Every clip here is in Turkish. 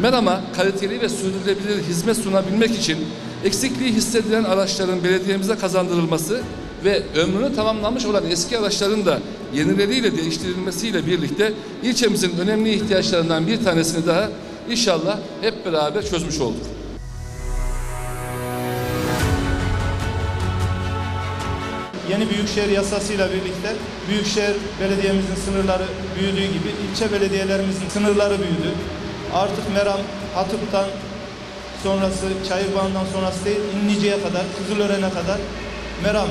Meram'a kaliteli ve sürdürülebilir hizmet sunabilmek için eksikliği hissedilen araçların belediyemize kazandırılması ve ömrünü tamamlamış olan eski araçların da yenileriyle değiştirilmesiyle birlikte ilçemizin önemli ihtiyaçlarından bir tanesini daha inşallah hep beraber çözmüş olduk. Yeni Büyükşehir Yasası'yla birlikte Büyükşehir Belediye'mizin sınırları büyüdüğü gibi ilçe belediyelerimizin sınırları büyüdü. Artık Meram, Hatip'ten sonrası, Çayırbağ'ından sonrası değil, İnlice'ye kadar, Kızılören'e kadar Meram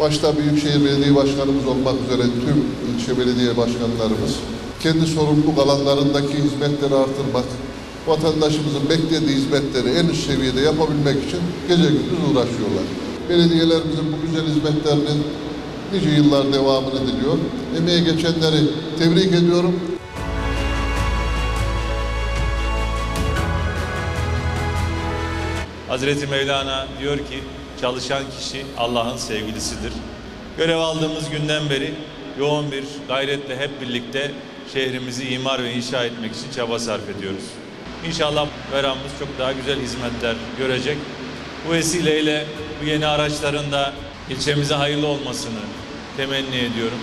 Başta Büyükşehir Belediye Başkanımız olmak üzere tüm ilçe belediye başkanlarımız kendi sorumluluk alanlarındaki hizmetleri artırmak, vatandaşımızın beklediği hizmetleri en üst seviyede yapabilmek için gece gündüz uğraşıyorlar. Belediyelerimizin bu güzel hizmetlerinin nice yıllar devamını diliyor. Emeğe geçenleri tebrik ediyorum. Hazreti Mevlana diyor ki çalışan kişi Allah'ın sevgilisidir. Görev aldığımız günden beri yoğun bir gayretle hep birlikte şehrimizi imar ve inşa etmek için çaba sarf ediyoruz. İnşallah veramız çok daha güzel hizmetler görecek. Bu vesileyle bu yeni araçların da ilçemize hayırlı olmasını temenni ediyorum.